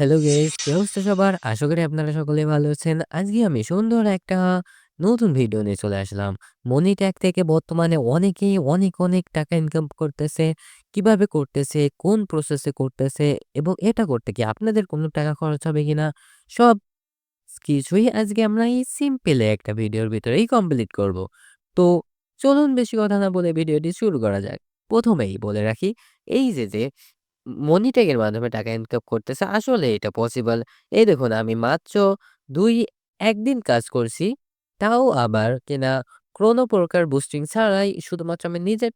Hello guys, কি অবস্থা সবার? আশা করি আপনারা সকলে ভালো আছেন। আজকে আমি সুন্দর একটা নতুন ভিডিও নিয়ে চলে আসলাম। মানি ট্যাগ থেকে বর্তমানে অনেকেই অনেক, অনেক টাকা ইনকাম করতেছে। কীভাবে করতেছে, কোন প্রসেসে করতেছে এবং এটা করতে কি আপনাদের কোনো টাকা খরচ হবে কিনা সব কিছুই আজকে আমরা এই সিম্পল একটা ভিডিওর ভিতরেই কমপ্লিট করব। তো চলুন বেশি কথা না বলে ভিডিওটি শুরু করা যাক। প্রথমেই বলে রাখি এই যে, যে মনি ট্যাগের মাধ্যমে টাকা ইনকাম করতেছে। আসলে এটা পসিবল। এই দেখুন আমি মাত্র দুই একদিন কাজ করছি। তাও আবার কিনা কোনো প্রকার বুস্টিং ছাড়াই শুধুমাত্র আমি নিজে,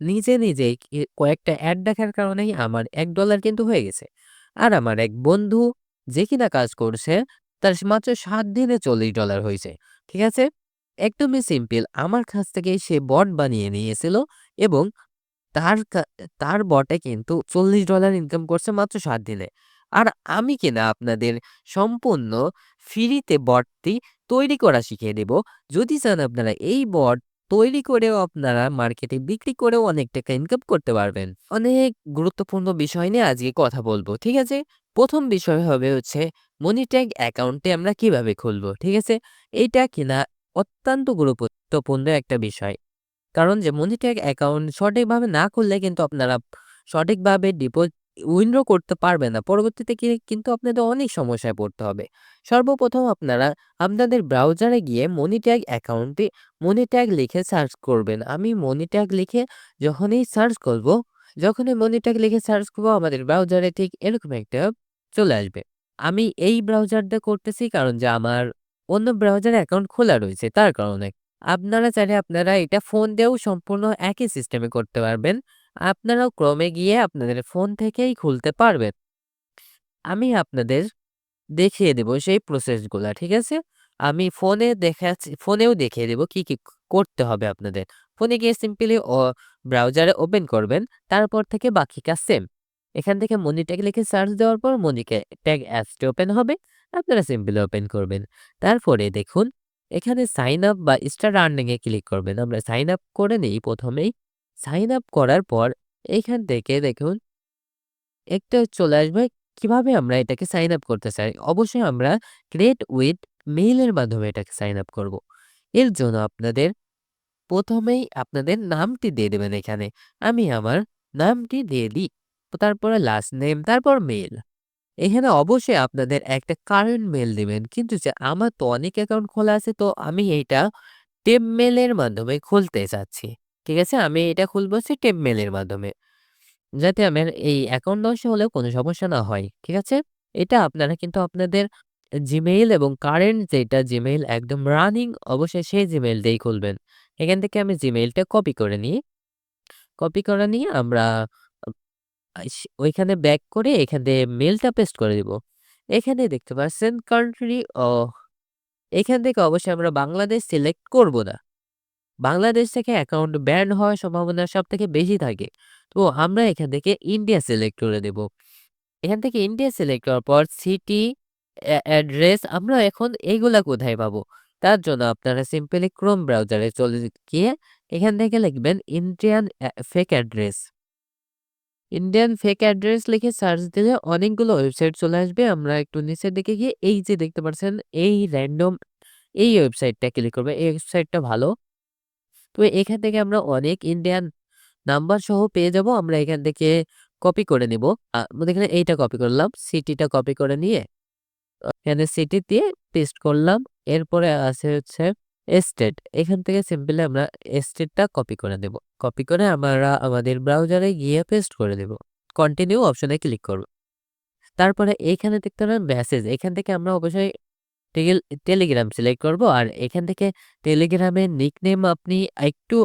নিজে নিজেই কয়েকটা অ্যাড দেখার কারণেই আমার এক ডলার কিন্তু হয়ে গেছে। আর আমার এক বন্ধু যে কিনা কাজ করছে তার মাত্র সাত দিনে চল্লিশ ডলার হয়েছে ঠিক আছে? একদমই সিম্পল। আমার কাছ থেকে সে বট বানিয়ে নিয়েছিল এবং তার তার বটে কিন্তু $৪০ ইনকাম করছে মাত্র সাত দিনে। আর আমি কিনা আপনাদের সম্পূর্ণ ফ্রিতে বটটি তৈরি করা শিখিয়ে দেব। যদি চান আপনারা এই বট তৈরি করেও আপনারা মার্কেটে বিক্রি করেও অনেক টাকা ইনকাম করতে পারবেন। অনেক গুরুত্বপূর্ণ বিষয় নিয়ে আজকে কথা বলব। ঠিক আছে? প্রথম বিষয় হবে হচ্ছে মনি ট্যাগ অ্যাকাউন্টটি আমরা কীভাবে খুলব। ঠিক আছে? এইটা কিনা অত্যন্ত গুরুত্বপূর্ণ একটা বিষয়। কারণ যে মনি ট্যাগ অ্যাকাউন্ট সঠিকভাবে না খুললে কিন্তু আপনারা সঠিকভাবে ডিপোজিট উইথড্র করতে পারবেন না। পরবর্তীতে কিন্তু আপনাদের অনেক সমস্যায় পড়তে হবে। সর্বপ্রথম আপনারা আপনাদের ব্রাউজারে গিয়ে মনি ট্যাগ অ্যাকাউন্টটি মনি ট্যাগ লিখে সার্চ করবেন। আমি মনি ট্যাগ লিখে যখনই সার্চ করব, যখনই মনি ট্যাগ লিখে সার্চ করব আমাদের ব্রাউজারে ঠিক এরকম একটা চলে আসবে। আমি এই ব্রাউজারটা করতেছি কারণ যে আমার অন্য ব্রাউজারে অ্যাকাউন্ট খোলা রয়েছে তার কারণে। আপনারা চাইলে আপনারা এটা ফোন দিয়েও সম্পূর্ণ একই সিস্টেমে করতে পারবেন। আপনারাও ক্রমে গিয়ে আপনাদের ফোন থেকেই খুলতে পারবেন। আমি আপনাদের দেখিয়ে দেব সেই প্রসেসগুলো ঠিক আছে? আমি ফোনে দেখাচ্ছি ফোনেও দেখিয়ে দেব কি, কি করতে হবে আপনাদের। ফোনে গিয়ে সিম্পলি অ ব্রাউজারে ওপেন করবেন। তারপর থেকে বাকি কাজ সেম। এখান থেকে মনি ট্যাগ লিখে সার্চ দেওয়ার পর মনি কে ট্যাগ অ্যাপসটি ওপেন হবে। আপনারা সিম্পলি ওপেন করবেন। তারপরে দেখুন এখানে সাইন আপ বা স্টার আর্নিং এ ক্লিক করবেন। আমরা সাইন আপ করে নিই প্রথমেই সাইন আপ করার পর এইখান থেকে দেখুন, একটা চলে আসবে কীভাবে আমরা এটাকে সাইন আপ করতে চাই। অবশ্যই আমরা ক্রিয়েট উইথ মেইলের মাধ্যমে এটাকে সাইন আপ করব। এর জন্য আপনাদের প্রথমেই আপনাদের নামটি দিয়ে দেবেন এখানে। আমি আমার নামটি দিয়ে দিই। তারপরে লাস্ট নেম তারপর মেইল। এখানে অবশ্যই আপনাদের একটা কারেন্ট মেল দিবেন। কিন্তু যে আমার তো অনেক অ্যাকাউন্ট খোলা আছে, তো আমি এইটা টেপ মেইল এর মাধ্যমে খুলতে চাচ্ছি। ঠিক আছে? আমি এটা খুলবো হচ্ছে টেপ মেইল এর মাধ্যমে। যাতে আমার এই অ্যাকাউন্ট নষ্ট হলেও কোনো সমস্যা না হয়। ঠিক আছে? এটা আপনারা কিন্তু আপনাদের জিমেইল এবং কারেন্ট যেটা জিমেইল একদম রানিং অবশ্যই সেই জিমেইল দিয়েই খুলবেন। এখান থেকে আমি জিমেইলটা কপি করে নিই। কপি করে নিয়ে আমরা ওইখানে ব্যাক করে এখান থেকে মেইলটা পেস্ট করে দিব। এখানে দেখতে পাচ্ছেন কান্ট্রি ও এখান থেকে অবশ্যই আমরা বাংলাদেশ সিলেক্ট করব না। বাংলাদেশ থেকে অ্যাকাউন্ট ব্যান হওয়ার সম্ভাবনা সব থেকে বেশি থাকে। তো আমরা এখান থেকে ইন্ডিয়া সিলেক্ট করে দেব। এখান থেকে ইন্ডিয়া সিলেক্ট করার পর সিটি, অ্যাড্রেস আমরা এখন এগুলা কোথায় পাবো? তার জন্য আপনারা সিম্পলি ক্রোম ব্রাউজারে চলে গিয়ে এখান থেকে লিখবেন Indian fake address. Indian fake address লিখে সার্চ দিলে অনেকগুলো ওয়েবসাইট চলে আসবে। আমরা একটু নিচের দিকে গিয়ে এই যে দেখতে পাচ্ছেন, এই র‍্যান্ডম এই ওয়েবসাইটটা ক্লিক করবে এই ওয়েবসাইটটা ভালো। তো এখান থেকে আমরা অনেক ইন্ডিয়ান নাম্বার সহ পেয়ে যাব আমরা এখান থেকে কপি করে নিব। এখানে এইটা কপি করলাম। সিটিটা কপি করে নিয়ে, এখানে সিটি দিয়ে পেস্ট করলাম। এরপরে আছে হচ্ছে স্টেট। এখান থেকে সিম্পলি আমরা স্টেটটা কপি করে দেব। কপি করে আমরা আমাদের ব্রাউজারে গিয়ে পেস্ট করে দেব। কন্টিনিউ অপশনে ক্লিক করব। তারপরে এইখানে দেখতে পাবেন মেসেজ। এখান থেকে আমরা অবশ্যই টেলিগ্রাম সিলেক্ট করব। আর এখান থেকে টেলিগ্রামের নিকনেম আপনি একটু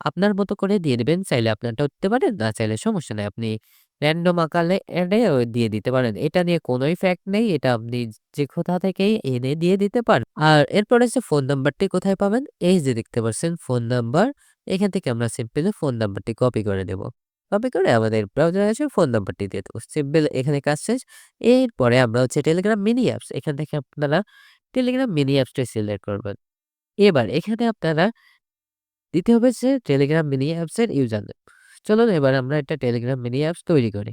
আপনার মতো করে দিয়ে দেবেন চাইলে আপনারটা উঠতে পারেন, না চাইলে সমস্যা নেই আপনি র‍্যান্ডম আকারে এনে দিয়ে দিতে পারেন। এটা নিয়ে কোনো ইফেক্ট নেই। এটা আপনি যে কোথা থেকেই এনে দিয়ে দিতে পারেন। আর এরপরে হচ্ছে ফোন নাম্বারটি কোথায় পাবেন? এই যে দেখতে পাচ্ছেন ফোন নাম্বার। এখান থেকে আমরা সিম্পলি ফোন নাম্বারটি কপি করে দেব। কপি করে আমাদের ব্রাউজারে এসে ফোন নাম্বারটি দিয়ে দেব। সিম্পল এখানে কাজ শেষ। এরপরে আমরা হচ্ছে টেলিগ্রাম মিনি অ্যাপস। এখান থেকে আপনারা টেলিগ্রাম মিনি অ্যাপসটি সিলেক্ট করবেন। এবার এখানে আপনারা দিতে হবে হচ্ছে টেলিগ্রাম মিনি অ্যাপসের ইউজার নেম। চলুন এবার আমরা একটা টেলিগ্রাম মিনি অ্যাপস তৈরি করি।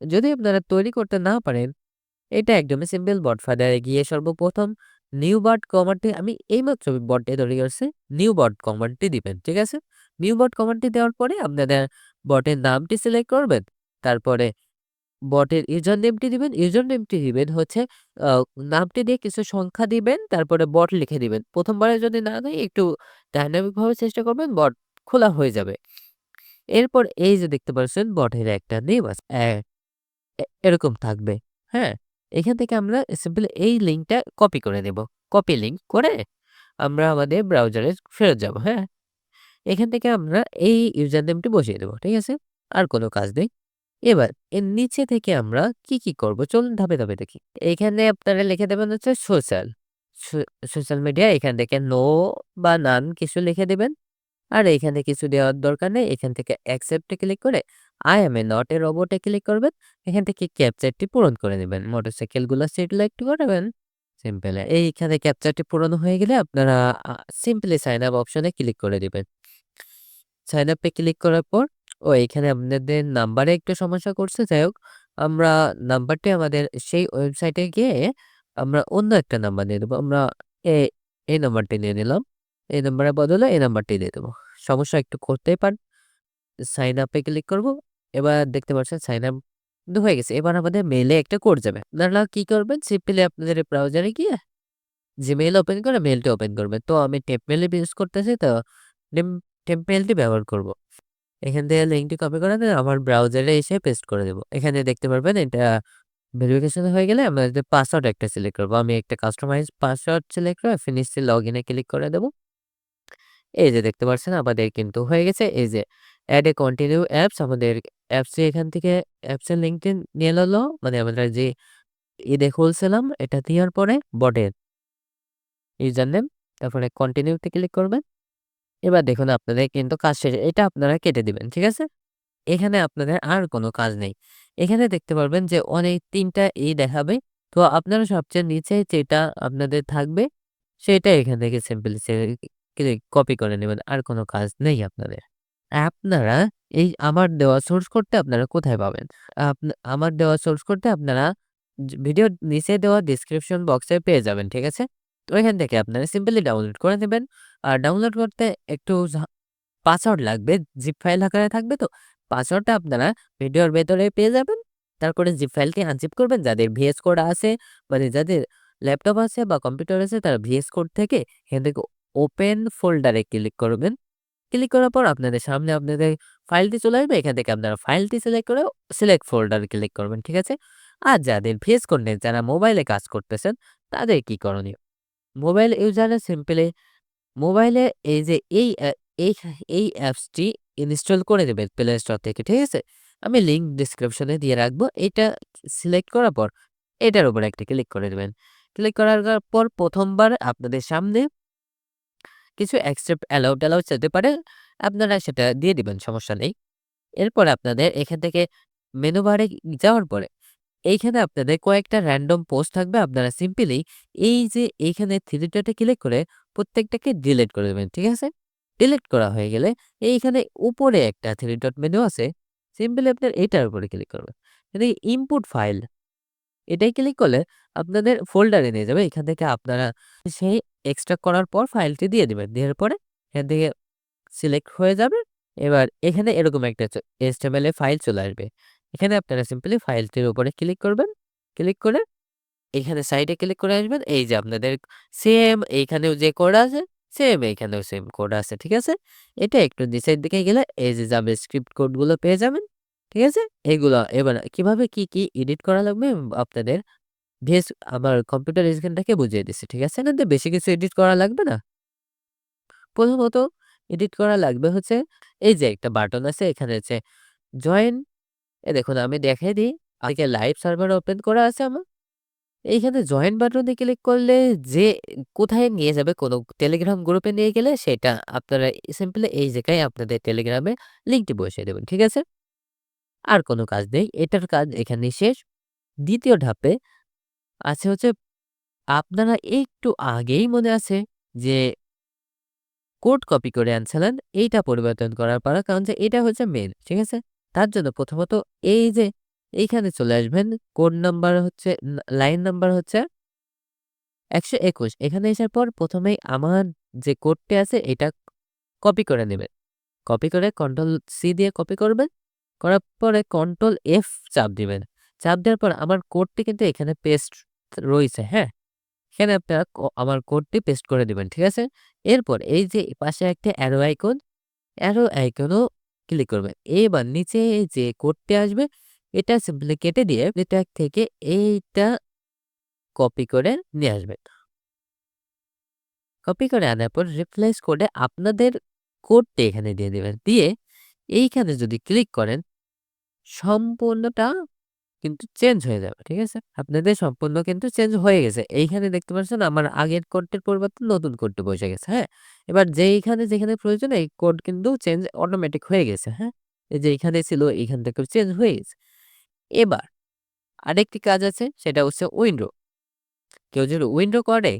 যদি আপনারা তৈরি করতে না পারেন, এটা একদমই সিম্পল বট ফাদারে গিয়ে সর্বপ্রথম নিউ বট কমান্ডটি আমি এইমাত্র বটটি তৈরি করছি, নিউ বট কমান্ডটি দিবেন, ঠিক আছে? নিউ বট কমান্ডটি দেওয়ার পরে আপনাদের বটের নামটি সিলেক্ট করবেন, তারপরে বটের ইউজার নেমটি দিবেন ইউজার নেমটি দিবেন হচ্ছে নামটি দিয়ে কিছু সংখ্যা দিবেন, তারপরে বট লিখে দিবেন। প্রথমবারে যদি না দেয় একটু ডাইনামিক ভাবে চেষ্টা করবেন, বট খোলা হয়ে যাবে। এরপর এই যে দেখতে পাচ্ছেন বটের একটা নেম আছে। এরকম থাকবে হ্যাঁ? এখান থেকে আমরা সিম্পল এই লিঙ্কটা কপি করে দেব কপি লিঙ্ক করে আমরা আমাদের ব্রাউজারে ফেরত যাব হ্যাঁ? এখান থেকে আমরা এই ইউজার নেমটি বসিয়ে দেবো, ঠিক আছে? আর কোনো কাজ নেই। এবার এর নিচে থেকে আমরা কি কি করব? চলুন ধাপে ধাপে দেখি। এখানে আপনারা লিখে দেবেন হচ্ছে সোশ্যাল সোশ্যাল মিডিয়া এখান থেকে নো বা নান কিছু লিখে দেবেন। আর এখানে কিছু দেওয়ার দরকার নেই। এখান থেকে অ্যাকসেপ্টে ক্লিক করে I am a not a রোবটে click করবেন। এখান থেকে ক্যাপচারটি পূরণ করে নেবেন। মোটরসাইকেলগুলো সিলেক্ট করবেন। সিম্পল এইখানে ক্যাপচারটি পূরণ হয়ে গেলে আপনারা সিম্পলি সাইন আপ অপশনে ক্লিক করে দিবেন। সাইন আপে ক্লিক করার পর, ও, এখানে আপনাদের নাম্বারে একটু সমস্যা করছে। যাই হোক, আমরা নাম্বারটি আমাদের সেই ওয়েবসাইটে গিয়ে আমরা অন্য একটা নাম্বার নিয়ে দেবো আমরা এই নাম্বারটি নিয়ে নিলাম। এই নাম্বারের বদলে এই নাম্বারটি দিয়ে দেবো। সমস্যা একটু করতেই পারেন। সাইন আপে ক্লিক করব। এবার দেখতে পাচ্ছেন সাইন আপ হয়ে গেছে। এবার আমাদের মেলে একটা কোড যাবে। আপনারা কি করবেন? সিম্পলি আপনাদের ব্রাউজারে গিয়ে যে জিমেইল ওপেন করে মেইলটি ওপেন করবেন। তো আমি টেপ মেইল ইউজ করতেছি তো টেপ মেইলটি ব্যবহার করব। এখান থেকে লিঙ্কটি কপি করে দেন আমার ব্রাউজারে এসে পেস্ট করে দেবো। এখানে দেখতে পারবেন এটা ভেরিফিকেশন হয়ে গেলে আমরা পাসওয়ার্ড একটা সিলেক্ট করব। আমি একটা কাস্টমাইজ পাসওয়ার্ড সিলেক্ট করে ফিনিশ লগ ইনে ক্লিক করে দেবো। এই যে দেখতে পাচ্ছেন আমাদের কিন্তু হয়ে গেছে। এই যে অ্যাড এ কন্টিনিউ অ্যাপস আমাদের অ্যাপসে এখান থেকে অ্যাপসের লিঙ্কটি নিয়ে নিলো। মানে আমরা যে ঈদে খুলছিলাম এটা দেওয়ার পরে বটের ইউজার নেম তারপরে কন্টিনিউতে ক্লিক করবেন। এবার দেখুন আপনাদের কিন্তু কাজ শেষে, এটা আপনারা কেটে দিবেন, ঠিক আছে? এখানে আপনাদের আর কোনো কাজ নেই। এখানে দেখতে পারবেন যে অনেক তিনটা এই দেখাবে। তো আপনারা সবচেয়ে নিচে যেটা আপনাদের থাকবে সেটা এখান থেকে সিম্পলি কপি করে নেবেন, আর কোনো কাজ নেই আপনাদের। আপনারা এই আমার দেওয়া সোর্স কোডটা আপনারা কোথায় পাবেন? আমার দেওয়া সোর্স কোডটা আপনারা ভিডিও নিচে দেওয়া ডিসক্রিপশন বক্সে পেয়ে যাবেন, ঠিক আছে? তো এখান থেকে আপনারা সিম্পলি ডাউনলোড করে নেবেন। আর ডাউনলোড করতে একটু পাসওয়ার্ড লাগবে জিপ ফাইল আকারে থাকবে তো পাসওয়ার্ডটা আপনারা ভিডিওর ভেতরে পেয়ে যাবেন। তারপরে জিপ ফাইলটি আনজিপ করবেন, যাদের ভিএস কোড আছে মানে যাদের ল্যাপটপ আছে বা কম্পিউটার আছে, তারা ভিএস কোড থেকে এখান থেকে ওপেন ফোল্ডারে ক্লিক করবেন। ক্লিক করার পর আপনাদের সামনে আপনাদের ফাইলটি চলে আসবে। এখান থেকে আপনারা ফাইলটি সিলেক্ট করে সিলেক্ট ফোল্ডার ক্লিক করবেন, ঠিক আছে? আর যাদের ফেস কোড যারা মোবাইলে কাজ করতেছেন, তাদের কি করণীয়? মোবাইল ইউজারে সিম্পলি মোবাইলে এই যে এই এই এই অ্যাপসটি ইনস্টল করে দেবেন প্লে স্টোর থেকে, ঠিক আছে? আমি লিঙ্ক ডিসক্রিপশনে দিয়ে রাখব। এটা সিলেক্ট করার পর এটার উপর একটা ক্লিক করে দেবেন ক্লিক করার পর প্রথমবার আপনাদের সামনে কিছু অ্যাকসেপ্ট অ্যালাউ ট্যালাউ যেতে পারে, আপনারা সেটা দিয়ে দিবেন, সমস্যা নেই। এরপর আপনাদের এখান থেকে মেনু বারে যাওয়ার পরে, এইখানে আপনাদের কয়েকটা র্যান্ডম পোস্ট থাকবে, আপনারা সিম্পলি এই যে এইখানে থ্রি ডটে ক্লিক করে প্রত্যেকটাকে ডিলিট করে দেবেন, ঠিক আছে? ডিলিট করা হয়ে গেলে এইখানে উপরে একটা থ্রি ডট মেনু আছে সিম্পলি আপনার এটার উপরে ক্লিক করবেন। এখানে ইনপুট ফাইল এটাই ক্লিক করলে আপনাদের ফোল্ডারে নিয়ে যাবে, এখান থেকে আপনারা সেই এক্সট্রাক্ট করার পর ফাইলটি দিয়ে দিবেন। দেওয়ার পরে এখান থেকে সিলেক্ট হয়ে যাবে। এবার এখানে এরকম একটা এসটিএমএল এ ফাইল চলে আসবে। এখানে আপনারা সিম্পলি ফাইলটির উপরে ক্লিক করবেন। ক্লিক করে এখানে সাইডে ক্লিক করে আসবেন। এই যে আপনাদের সেম এইখানেও যে কোড আছে সেম এইখানেও সেম কোড আছে, ঠিক আছে? এটা একটু নিচের দিকে গেলে এই যে যাবে স্ক্রিপ্ট কোডগুলো পেয়ে যাবেন, ঠিক আছে? এগুলো এবার কীভাবে কি কি এডিট করা লাগবে আপনাদের ভিএস আমার কম্পিউটার স্ক্রিনটাকে বুঝিয়ে দিচ্ছি ঠিক আছে? না বেশি কিছু এডিট করা লাগবে না? প্রথমত এডিট করা লাগবে হচ্ছে, এই যে একটা বাটন আছে, এখানে হচ্ছে জয়েন, এ দেখুন আমি দেখাই দিই, আগে লাইভ সার্ভার ওপেন করা আছে আমার, এইখানে জয়েন বাটনে ক্লিক করলে যে কোথায় নিয়ে যাবে, কোনো টেলিগ্রাম গ্রুপে নিয়ে গেলে সেটা আপনারা সিম্পলি এই জায়গায় আপনাদের টেলিগ্রামে লিঙ্কটি বসিয়ে দেবেন, ঠিক আছে? আর কোনো কাজ নেই, এটার কাজ এখানে শেষ। দ্বিতীয় ধাপে আছে হচ্ছে আপনারা একটু আগেই মনে আছে যে কোড কপি করে আনছিলেন, এইটা পরিবর্তন করার পর কারণ যে এটা হচ্ছে মেন ঠিক আছে তার জন্য প্রথমত এই যে এইখানে চলে আসবেন। কোড নাম্বার হচ্ছে, লাইন নাম্বার হচ্ছে ১২১ এখানে আসার পর ১ম এই আমার যে কোডটি আছে, এটা কপি করে নেবেন। কপি করে কন্ট্রোল সি দিয়ে কপি করবেন। করার পরে কন্ট্রোল এফ চাপ দিবেন। চাপ দেওয়ার পর আমার কোডটি কিন্তু এখানে পেস্ট রয়েছে হ্যাঁ? এখানে আপনারা আমার কোডটি পেস্ট করে দিবেন, ঠিক আছে? এরপর এই যে পাশে একটা অ্যারো আইকন, অ্যারো আইকনও ক্লিক করবেন। এবার নিচে যে কোডটি আসবে এটা সিম্পলি কেটে দিয়ে ট্যাগ থেকে এইটা কপি করে নিয়ে আসবেন। কপি করে আনার পর রিপ্লেস করে আপনাদের কোডটি এখানে দিয়ে দেবেন দিয়ে এইখানে যদি ক্লিক করেন সম্পূর্ণটা কিন্তু চেঞ্জ হয়ে যাবে। ঠিক আছে? আপনাদের সম্পূর্ণ কিন্তু চেঞ্জ হয়ে গেছে। এইখানে দেখতে পাচ্ছেন আমার আগের কোডটির পরিবর্তে নতুন কোডটি বসে গেছে। হ্যাঁ? এবার যেইখানে যেখানে প্রয়োজন, এই কোড কিন্তু চেঞ্জ অটোমেটিক হয়ে গেছে। হ্যাঁ? এই যে এইখানে ছিল, এইখান থেকেও চেঞ্জ হয়ে গেছে। এবার আরেকটি কাজ আছে, সেটা হচ্ছে উইন্ডো। কেউ যদি উইন্ডো করে,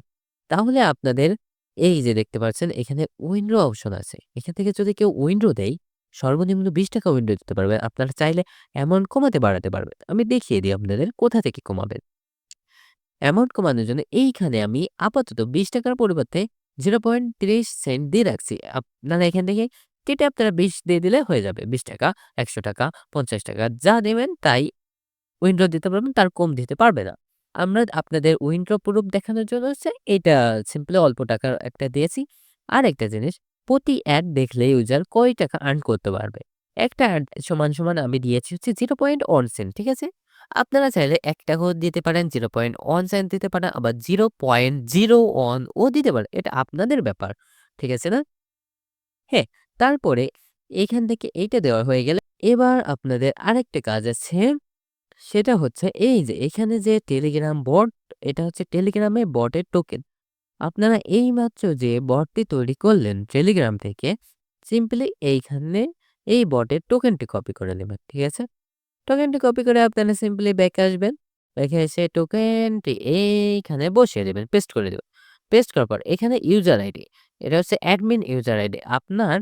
তাহলে আপনাদের এই যে দেখতে পাচ্ছেন, এখানে উইন্ডো অপশন আছে। এখান থেকে যদি কেউ উইন্ডো দেয় সর্বনিম্ন ৳২০ উইন্ডো দিতে পারবেন। আপনারা চাইলে অ্যামাউন্ট কমাতে বাড়াতে পারবেন। আমি দেখিয়ে দিই আপনাদের কোথা থেকে কমাবেন। অ্যামাউন্ট কমানোর জন্য এইখানে আমি আপাতত বিশ টাকার পরিবর্তে 0.30 সেন্ট দিয়ে রাখছি। আপনারা এখান থেকে কেটে আপনারা ২০ দিয়ে দিলে হয়ে যাবে। ৳২০, ৳১০০, ৳৫০ যা নেবেন তাই উইন্ডো দিতে পারবেন, তার কম দিতে পারবে না। আমরা আপনাদের উইন্ডো প্রুফ দেখানোর জন্য হচ্ছে এটা সিম্পলি অল্প টাকার একটা দিয়েছি। আর একটা জিনিস প্রতি অ্যাড দেখলে ইউজার কয় টাকা আর্ন করতে পারবে। একটা অ্যাড সমান, সমান আমি দিয়েছি হচ্ছে 0.1 সেন্ট, ঠিক আছে? আপনারা চাইলে ৳১ দিতে পারেন, 0.1 সেন্ট দিতে পারেন, আবার 0.01 ও দিতে পারেন। এটা আপনাদের ব্যাপার। ঠিক আছে না? হ্যাঁ, তারপরে এইখান থেকে এইটা দেওয়া হয়ে গেলে এবার আপনাদের আরেকটা কাজ আছে। সেটা হচ্ছে এই যে এখানে যে টেলিগ্রাম বট এটা হচ্ছে টেলিগ্রামে বটের টোকেন। আপনারা এইমাত্র যে বটটি তৈরি করলেন টেলিগ্রাম থেকে সিম্পলি এইখানে এই বটের টোকেনটি কপি করে নেবেন। ঠিক আছে? টোকেনটি কপি করে আপনারা সিম্পলি ব্যাকে আসবেন। ব্যাকে এসে টোকেনটি এইখানে বসিয়ে দেবেন, পেস্ট করে দেবেন। পেস্ট করার পর এখানে ইউজার আইডি এটা হচ্ছে অ্যাডমিন ইউজার আইডি। আপনার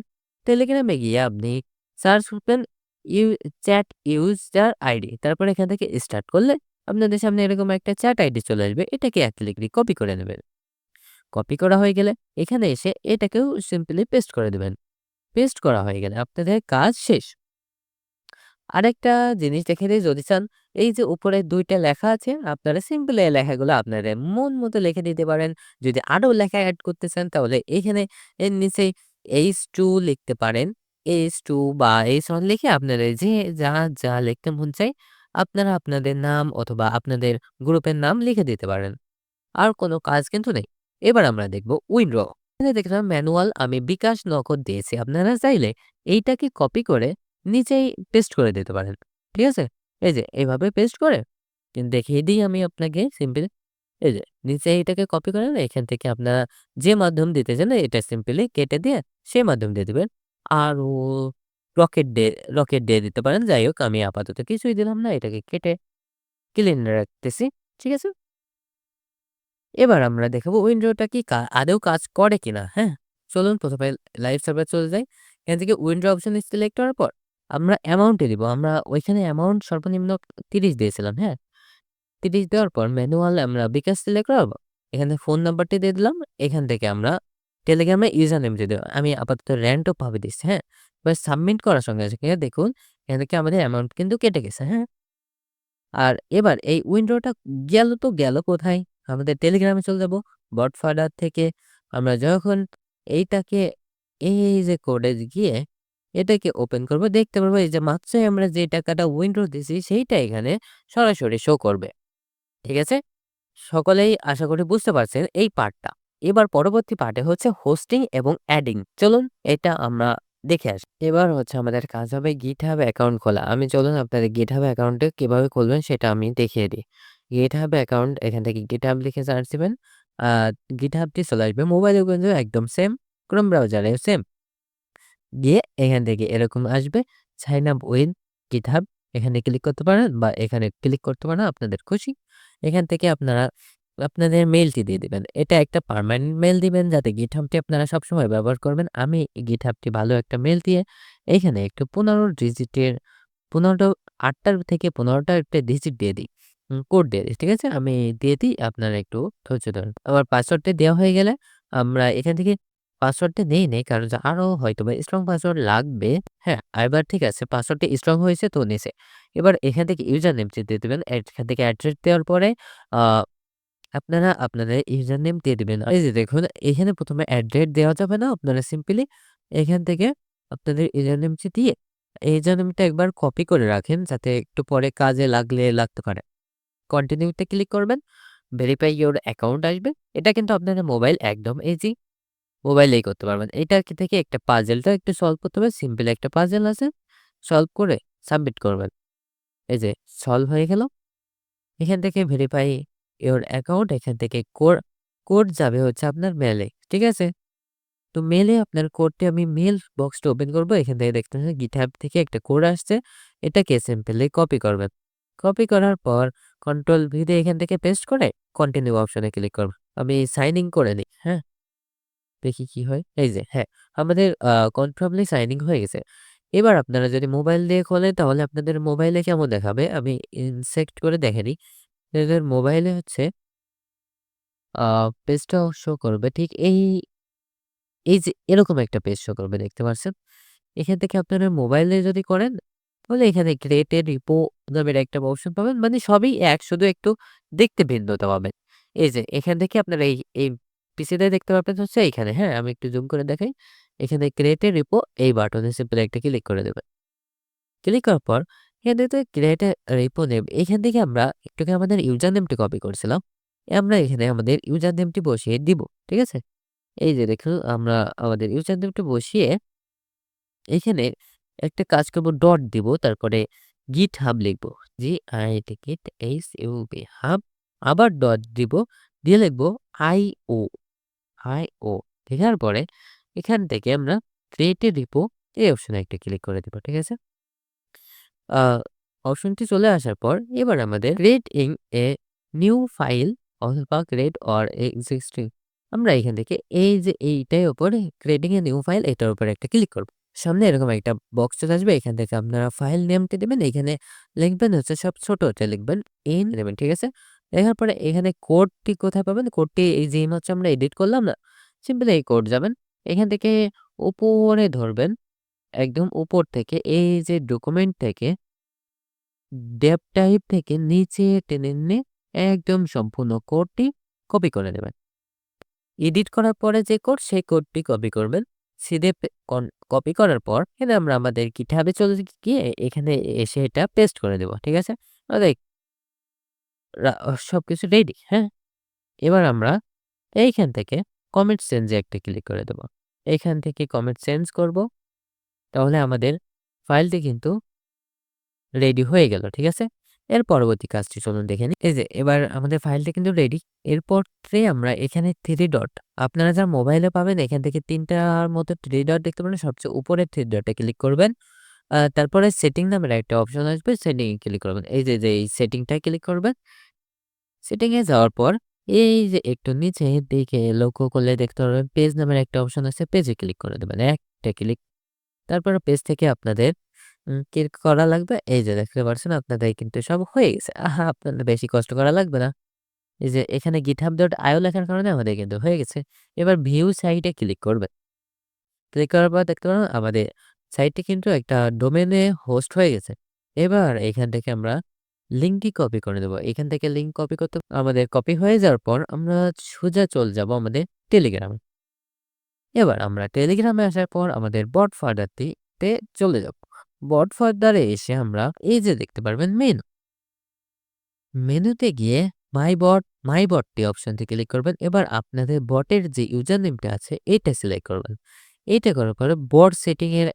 টেলিগ্রামে গিয়ে আপনি সার্চ করবেন ইউ চ্যাট ইউজার আইডি। তারপর এখান থেকে স্টার্ট করলে আপনাদের সামনে এরকম একটা চ্যাট আইডি চলে আসবে। এটাকে এক ক্লিক কপি করে নেবেন। কপি করা হয়ে গেলে এখানে এসে এটাকেও সিম্পলি পেস্ট করে দেবেন। পেস্ট করা হয়ে গেলে আপনাদের কাজ শেষ। আরেকটা জিনিস দেখে দেই যদি চান এই যে উপরে দুইটা লেখা আছে আপনারা সিম্পল এই লেখাগুলো আপনাদের মন মতো লিখে দিতে পারেন। যদি আরও লেখা অ্যাড করতে চান তাহলে এখানে এর নিচে H2 লিখতে পারেন। এইচ টু বা H1 লিখে আপনারা যে যা, যা লিখতে মন চাই আপনারা আপনাদের নাম অথবা আপনাদের গ্রুপের নাম লিখে দিতে পারেন। আর কোনো কাজ কিন্তু নেই। এবার আমরা দেখব উইন্ডো। এখানে দেখলাম ম্যানুয়াল আমি বিকাশ নগদ দিয়েছি। আপনারা চাইলে এইটাকে কপি করে নিচেই পেস্ট করে দিতে পারেন। ঠিক আছে? এই যে, এইভাবে পেস্ট করে দেখিয়ে দিই আমি আপনাকে সিম্পল এই যে, নিচে এইটাকে কপি করে না এখান থেকে আপনারা যে মাধ্যম দিতে চান, এটা সিম্পলি কেটে দিয়ে সে মাধ্যম দিয়ে দিবেন। আরও রকেট ডে রকেট দিয়ে দিতে পারেন। যাই হোক, আমি আপাতত কিছুই দিলাম না। এটাকে কেটে ক্লিন রাখতেছি। ঠিক আছে? এবার আমরা দেখাবো উইন্ডোটা কি আদৌ কাজ করে কিনা, হ্যাঁ? চলুন প্রথমে লাইভ সার্ভার চলে যাই। এখান থেকে উইন্ডো অপশন সিলেক্ট করার পর আমরা অ্যামাউন্টে দিব। আমরা ওইখানে অ্যামাউন্ট সর্বনিম্ন ৩০ দিয়েছিলাম, হ্যাঁ? ৩০ দেওয়ার পর ম্যানুয়াল আমরা বিকাশ সিলেক্ট করব। এখানে ফোন নাম্বারটি দিয়ে দিলাম। এখান থেকে আমরা টেলিগ্রামে ইউজার নেম দিয়ে দেব। আমি আপাতত র‍্যান্ডম ভাবে দিচ্ছি, হ্যাঁ? এবার সাবমিট করার সঙ্গে, সঙ্গে দেখুন এখান থেকে আমাদের অ্যামাউন্ট কিন্তু কেটে গেছে, হ্যাঁ? আর এবার এই উইন্ডোটা গেল তো গেল কোথায়? আমাদের টেলিগ্রামে চলে যাব। বটফাইন্ডার থেকে আমরা যখন এইটাকে এই যে কোডে গিয়ে এটাকে ওপেন করব, দেখতে পারব এই যে মাত্রই আমরা যে টাকাটা উইন্ডো দিছি সেইটা এখানে সরাসরি শো করবে। ঠিক আছে? সকলেই আশা করি বুঝতে পারছেন এই পার্টটা। এবার পরবর্তী পার্টে হচ্ছে হোস্টিং এবং অ্যাডিং। চলুন এটা আমরা দেখে আসি। এবার হচ্ছে আমাদের কাজ হবে GitHub অ্যাকাউন্ট খোলা। আমি চলুন আপনাদের GitHub অ্যাকাউন্টে কীভাবে খুলবেন সেটা আমি দেখিয়ে দিই। GitHub অ্যাকাউন্ট এখান থেকে GitHub লিখে সার্চ দিবেন। GitHubটি চলে আসবে। মোবাইলেও কিন্তু একদম সেম, ক্রোম ব্রাউজারেও সেম। গিয়ে এখান থেকে এরকম আসবে সাইন আপ উইথ GitHub এখানে ক্লিক করতে পারেন বা এখানে ক্লিক করতে পারেন আপনাদের খুশি। এখান থেকে আপনারা আপনাদের মেইলটি দিয়ে দিবেন। এটা একটা পার্মানেন্ট মেল দিবেন যাতে GitHubটি আপনারা সবসময় ব্যবহার করবেন। আমি GitHubটি ভালো একটা মেইল দিয়ে এখানে একটু ১৫ ডিজিটের 15টা 8টার থেকে 15টা একটা ডিজিট দিয়ে দিই। কোড দিয়ে দিই। ঠিক আছে? আমি দিয়ে দিই আপনারা একটু ধৈর্য ধরুন। আমার পাসওয়ার্ডটা দেওয়া হয়ে গেলে আমরা এখান থেকে পাসওয়ার্ডটা নেই নেই কারণ যে আরও হয়তোবা স্ট্রং পাসওয়ার্ড লাগবে। হ্যাঁ, এবার ঠিক আছে পাসওয়ার্ডটা স্ট্রং হয়েছে তো নিছে। এবার এখান থেকে ইউজার নেম দিয়ে দিবেন। এখান থেকে অ্যাড্রেস দেওয়ার পরে আপনারা আপনাদের ইউজার নেম দিয়ে দিবেন। এই যে দেখুন এখানে ১ম এ অ্যাট দেওয়া যাবে না। আপনারা সিম্পলি এখান থেকে আপনাদের ইউজার নেমটি দিয়ে ইউজার নেমটা একবার কপি করে রাখেন যাতে একটু পরে কাজে লাগলে লাগতে পারে। কন্টিনিউ তে ক্লিক করবেন। ভেরিফাই ইউর অ্যাকাউন্ট আসবে। এটা কিন্তু আপনাদের মোবাইল একদম ইজি। মোবাইলেই করতে পারবেন। এটা থেকে একটা পাজলটা একটু সলভ করতে হবে। সিম্পল একটা পাজেল আছে। সলভ করে সাবমিট করবেন। এই যে সলভ হয়ে গেল। এখান থেকে ভেরিফাই ইউর অ্যাকাউন্ট এখান থেকে কোড কোড যাবে হচ্ছে আপনার মেলে ঠিক আছে? তো মেলে আপনার কোডটি আমি মেল বক্সটা ওপেন করব, এখান থেকে দেখতে পাচ্ছেন থেকে একটা কোড আসছে। এটাকে সিম্পলি কপি করবেন। কপি করার পর কন্ট্রোল ভি দিয়ে এখান থেকে পেস্ট করে কন্টিনিউ অপশনে ক্লিক করব। আমি সাইন ইন করে নিই। হ্যাঁ? দেখি কি হয়? এই যে হ্যাঁ, আমাদের কনফার্মলি সাইন ইন হয়ে গেছে। এবার আপনারা যদি মোবাইল দিয়ে খোলেন তাহলে আপনাদের মোবাইলে কেমন দেখাবে? আমি ইনসেক্ট করে দেখে নিই। আপনাদের মোবাইলে হচ্ছে পেজটা শো করবে ঠিক এই, এই যে এরকম একটা পেজ শো করবে দেখতে পাচ্ছেন? এখান থেকে আপনারা মোবাইলে যদি করেন তাহলে এখানে এ রিপো নামের একটা অপশন পাবেন। মানে সবই এক শুধু একটু দেখতে ভিন্নতা পাবেন। এই যে এখান থেকে আপনারা এই, এই পিসিতে দেখতে পাবেন হচ্ছে এইখানে, হ্যাঁ? আমি একটু জুম করে দেখাই। এখানে ক্রিয়েট রিপো এই বাটনে সিম্পলি একটা ক্লিক করে দেবেন। ক্লিক করার পর এখান থেকে ক্রিয়েট রিপো নেম এখান থেকে আমরা একটু আগে আমাদের ইউজার নেমটি কপি করছিলাম। আমরা এখানে আমাদের ইউজার নেমটি বসিয়ে দিব। ঠিক আছে? এই যে দেখুন আমরা আমাদের ইউজার নেমটি বসিয়ে এখানে একটা কাজ করব ডট দিব তারপরে গিট হাব লিখব জি-আই-টি-কিট এইচ-ইউ-বি হাব আবার ডট দিব দিয়ে লিখব আই-ও, আই-ও লেখার পরে এখান থেকে আমরা ক্রিয়েট রিপো এই অপশনে একটা ক্লিক করে দিব। ঠিক আছে? অপশনটি চলে আসার পর এবার আমাদের creating a new file অথবা ক্রিয়েট অর এক্সিস্টিং আমরা এখান থেকে এই যে এইটার উপরে ক্রিয়েটিং এ নিউ ফাইল এটার উপরে একটা ক্লিক করব। সামনে এরকম একটা বক্স চলে আসবে। এখান থেকে আপনারা ফাইল নেমটি দেবেন, এখানে লিখবেন হচ্ছে সব ছোট হাতে লিখবেন এন দিবেন। ঠিক আছে? লেখার পরে এখানে কোডটি কোথায় পাবেন? কোডটি এই যে হচ্ছে আমরা এডিট করলাম না? সিম্পলি এই কোড যাবেন। এখান থেকে উপরে ধরবেন। একদম উপর থেকে, এই যে ডকুমেন্ট থেকে ডেপ টাইপ থেকে নিচে টেনে নিয়ে একদম সম্পূর্ণ কোডটি কপি করে নেবেন। এডিট করার পরে যে কোড সেই কোডটি কপি করবেন। কন, কপি করার পর এখানে আমরা আমাদের এ চলে গিয়ে এখানে এসে এটা পেস্ট করে দেব। ঠিক আছে? লাইক রা, সবকিছু রেডি। হ্যাঁ? এবার আমরা এইখান থেকে কমেন্ট চেঞ্জে একটা ক্লিক করে দেব। এইখান থেকে কমেন্ট চেঞ্জ করব। তাহলে আমাদের ফাইলটি কিন্তু রেডি হয়ে গেল। ঠিক আছে? এর পরবর্তী কাজটি চলুন দেখে নিই। এই যে এবার আমাদের ফাইলটা কিন্তু রেডি। এরপরে আমরা এখানে 3 ডট আপনারা যারা মোবাইলে পাবেন এখান থেকে তিনটার মতো থ্রি ডট দেখতে পারেন। সবচেয়ে উপরের থ্রি ডটে ক্লিক করবেন। তারপরে সেটিং নামের একটা অপশন আসবে সেটিং এ ক্লিক করবেন। এই যে, যে এই সেটিংটা ক্লিক করবেন। সেটিং এ যাওয়ার পর এই যে একটু নিচে দিকে লক্ষ্য করলে দেখতে পারবেন পেজ নামের একটা অপশন আছে। পেজে ক্লিক করে দেবেন। একটা ক্লিক। তারপরে পেজ থেকে আপনাদের উম করা লাগবে? এই যে দেখতে পাচ্ছেন আপনাদের কিন্তু সব হয়ে গেছে। আহা! আপনাদের বেশি কষ্ট করা লাগবে না। এই যে এখানে github.io লেখার কারণে আমাদের কিন্তু হয়ে গেছে। এবার ভিউ সাইট ক্লিক করবেন। ক্লিক করার পর দেখতে পারেন আমাদের সাইটটি কিন্তু একটা ডোমেইনে হোস্ট হয়ে গেছে। এবার এখান থেকে আমরা লিঙ্কটি কপি করে দেব। এখান থেকে লিঙ্ক কপি করতে আমাদের কপি হয়ে যাওয়ার পর আমরা সোজা চলে যাব আমাদের টেলিগ্রামে। এবার আমরা টেলিগ্রামে আসার পর আমাদের বট ফার্দারটিতে চলে যাব। বট ফার্দারে এসে আমরা এই যে দেখতে পারবেন মেনু। মেনুতে গিয়ে মাই বট, মাই বটটি অপশনটি ক্লিক করবেন। এবার আপনাদের বটের যে ইউজার নেমটা আছে এটা সিলেক্ট করবেন। এইটা করার পরে বট সেটিং এর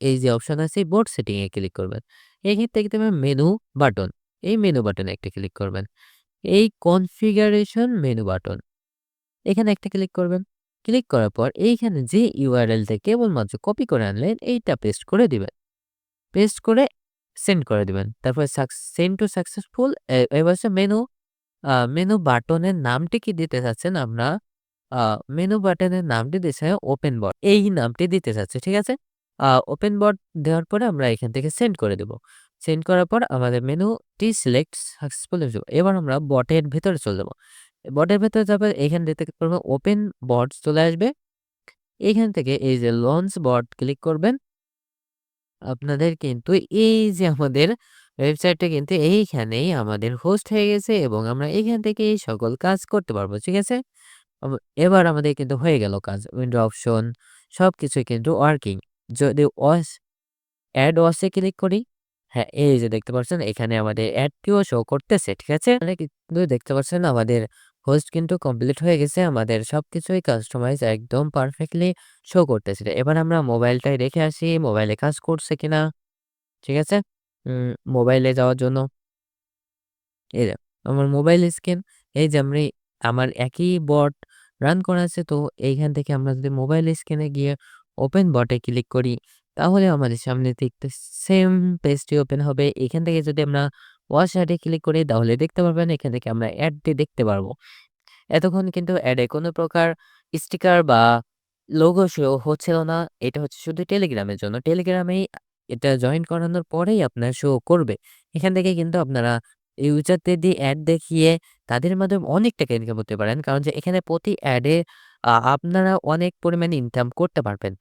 এই যে অপশন আছে বট সেটিং এ ক্লিক করবেন। এখান থেকে দেখবেন মেনু বাটন। এই মেনু বাটনে একটা ক্লিক করবেন। এই কনফিগারেশন মেনু বাটন। এখানে একটা ক্লিক করবেন। ক্লিক করার পর এইখানে যে ইউআরএল থেকে কেবলমাত্র কপি করে আনলেন এইটা পেস্ট করে দিবেন। পেস্ট করে সেন্ড করে দিবেন। তারপরে সেন্ড টু সাকসেসফুল এবার হচ্ছে মেনু মেনু বাটনের নামটি কি দিতে চাচ্ছেন আমরা মেনু বাটনের নামটি দিতে ওপেন বট। এই নামটি দিতে চাচ্ছে, ঠিক আছে? ওপেন বট দেওয়ার পরে আমরা এখান থেকে সেন্ড করে দেব। সেন্ড করার পর আমাদের মেনুটি সিলেক্ট সাকসেসফুল হয়ে যাবে। এবার আমরা বটের ভেতরে চলে যাব বটের ভেতরে যাবে এখান পারবেন ওপেন বটস চলে আসবে। এখান থেকে এই যে লঞ্চ বট ক্লিক করবেন। আপনাদের কিন্তু এই যে আমাদের ওয়েবসাইটটা কিন্তু এইখানেই আমাদের হোস্ট হয়ে গেছে এবং আমরা এখান থেকে এই সকল কাজ করতে পারব। ঠিক আছে? এবার আমাদের কিন্তু হয়ে গেল কাজ। উইন্ডো অপশন সবকিছুই কিন্তু ওয়ার্কিং। যদি ওয়াচ অ্যাড ওয়াচে ক্লিক করি, হ্যাঁ, এই যে দেখতে পাচ্ছেন এখানে আমাদের অ্যাডটিও শো করতেছে। ঠিক আছে? কিন্তু দেখতে পাচ্ছেন আমাদের হোস্ট কিন্তু কমপ্লিট হয়ে গেছে। আমাদের সবকিছুই কাস্টমাইজ একদম পারফেক্টলি শো করতেছে। এবার আমরা মোবাইলটাই রেখে আসি, মোবাইলে কাজ করছে কিনা। ঠিক আছে? মোবাইলে যাওয়ার জন্য এই যে আমার মোবাইল স্ক্রিন, এই যে আমি আমার একই বট রান করা আছে। তো এইখান থেকে আমরা যদি মোবাইল স্ক্রিনে গিয়ে ওপেন বটে ক্লিক করি, তাহলে আমাদের সামনে দেখতে সেম পেজটি ওপেন হবে। এখান থেকে যদি আমরা ওয়াচ অ্যাডে ক্লিক করি, তাহলে দেখতে পারবেন এখান থেকে আমরা অ্যাডটি দেখতে পারব। এতক্ষণ কিন্তু অ্যাডে কোনো প্রকার স্টিকার বা লোগো শো হচ্ছিল না। এটা হচ্ছে শুধু টেলিগ্রামের জন্য। টেলিগ্রামেই এটা জয়েন করানোর পরেই আপনার শো করবে। এখান থেকে কিন্তু আপনারা ইউজারদের দিয়ে অ্যাড দেখিয়ে তাদের মাধ্যমে অনেক টাকা ইনকাম করতে পারেন। কারণ যে এখানে প্রতি অ্যাডে আপনারা অনেক পরিমাণে ইনকাম করতে পারবেন।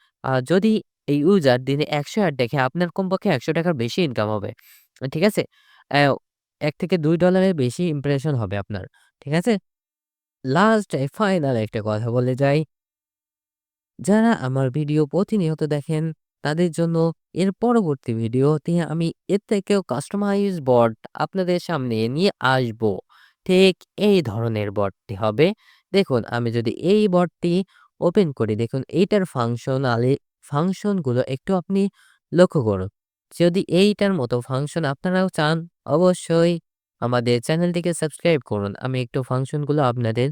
যদি এই ইউজার দিনে ১০০ অ্যাড দেখে আপনার কমপক্ষে একশো টাকার বেশি ইনকাম হবে। ঠিক আছে? $১ থেকে দুই ডলারের বেশি ইমপ্রেশন হবে আপনার। ঠিক আছে? লাস্ট ফাইনাল একটা কথা বলে যাই। যারা আমার ভিডিও প্রতিনিয়ত দেখেন, তাদের জন্য এর পরবর্তী ভিডিওতে আমি এর থেকেও কাস্টমাইজ বট আপনাদের সামনে নিয়ে আসব। ঠিক এই ধরনের বটটি হবে। দেখুন আমি যদি এই বটটি ওপেন করি, দেখুন এইটার ফাংশনালি ফাংশনগুলো একটু আপনি লক্ষ্য করুন। যদি এইটার মতো ফাংশন আপনারাও চান, অবশ্যই আমাদের চ্যানেলটিকে সাবস্ক্রাইব করুন। আমি একটু ফাংশনগুলো আপনাদের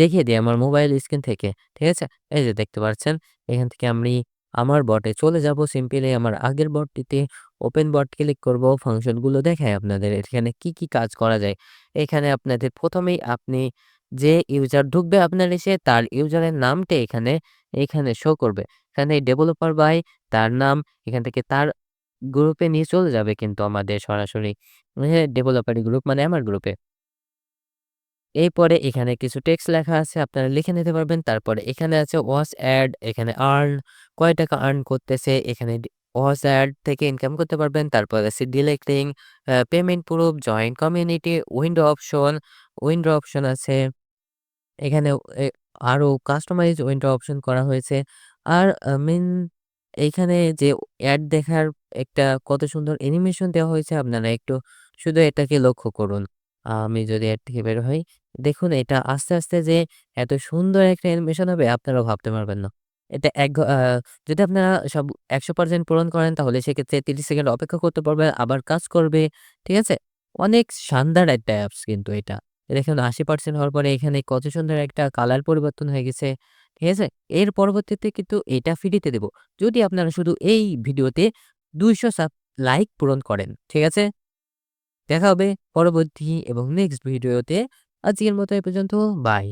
দেখিয়ে দিই আমার মোবাইল স্ক্রিন থেকে। ঠিক আছে? এই যে দেখতে পাচ্ছেন, এখান থেকে আমি আমার বটে চলে যাব। সিম্পলি আমার আগের বটটিতে ওপেন বট ক্লিক করব। ফাংশনগুলো দেখাই আপনাদের এখানে কি, কি কাজ করা যায়। এখানে আপনাদের প্রথমেই আপনি যে ইউজার ঢুকবে আপনার এসে তার ইউজারের নামটা এখানে, এখানে শো করবে। এখানে ডেভেলপার বাই তার নাম, এখান থেকে তার গ্রুপে নিয়ে চলে যাবে কিন্তু আমাদের সরাসরি। হ্যাঁ, ডেভেলপারি গ্রুপ মানে আমার গ্রুপে। এরপরে এখানে কিছু টেক্সট লেখা আছে আপনারা লিখে নিতে পারবেন। তারপরে এখানে আছে ওয়াচ অ্যাড, এখানে আর্ন, কয় টাকা আর্ন করতেছে, এখানে ডি ওয়াচ অ্যাড থেকে ইনকাম করতে পারবেন। তারপর আছে ডিলেক্টিং, payment proof, joint community, window option, window option আছে। এখানে এ আরও কাস্টমাইজ উইন্ডো অপশন করা হয়েছে। আর আ মেইন এইখানে যে অ্যাড দেখার একটা কত সুন্দর অ্যানিমেশন দেওয়া হয়েছে আপনারা একটু শুধু এটাকে লক্ষ্য করুন। আমি যদি অ্যাড থেকে বের হই, দেখুন এটা আস্তে, আস্তে যে এত সুন্দর একটা অ্যানিমেশন হবে আপনারাও ভাবতে পারবেন না। এটা এক যদি আপনারা সব ১০০% পূরণ করেন তাহলে সেক্ষেত্রে ৩০ সেকেন্ড অপেক্ষা করতে পারবেন, আবার কাজ করবে। ঠিক আছে? অনেক শানদার একটা অ্যাপস কিন্তু এটা। দেখুন ৮০% হওয়ার পরে এখানে কত সুন্দর একটা কালার পরিবর্তন হয়ে গেছে। ঠিক আছে? এর পরবর্তীতে কিন্তু এটা ফ্রিতে দেব। যদি আপনারা শুধু এই ভিডিওতে ২০০ সাব লাইক পূরণ করেন। ঠিক আছে? দেখা হবে পরবর্তী এবং নেক্সট ভিডিওতে। আজকের মতো এ পর্যন্ত। বাই।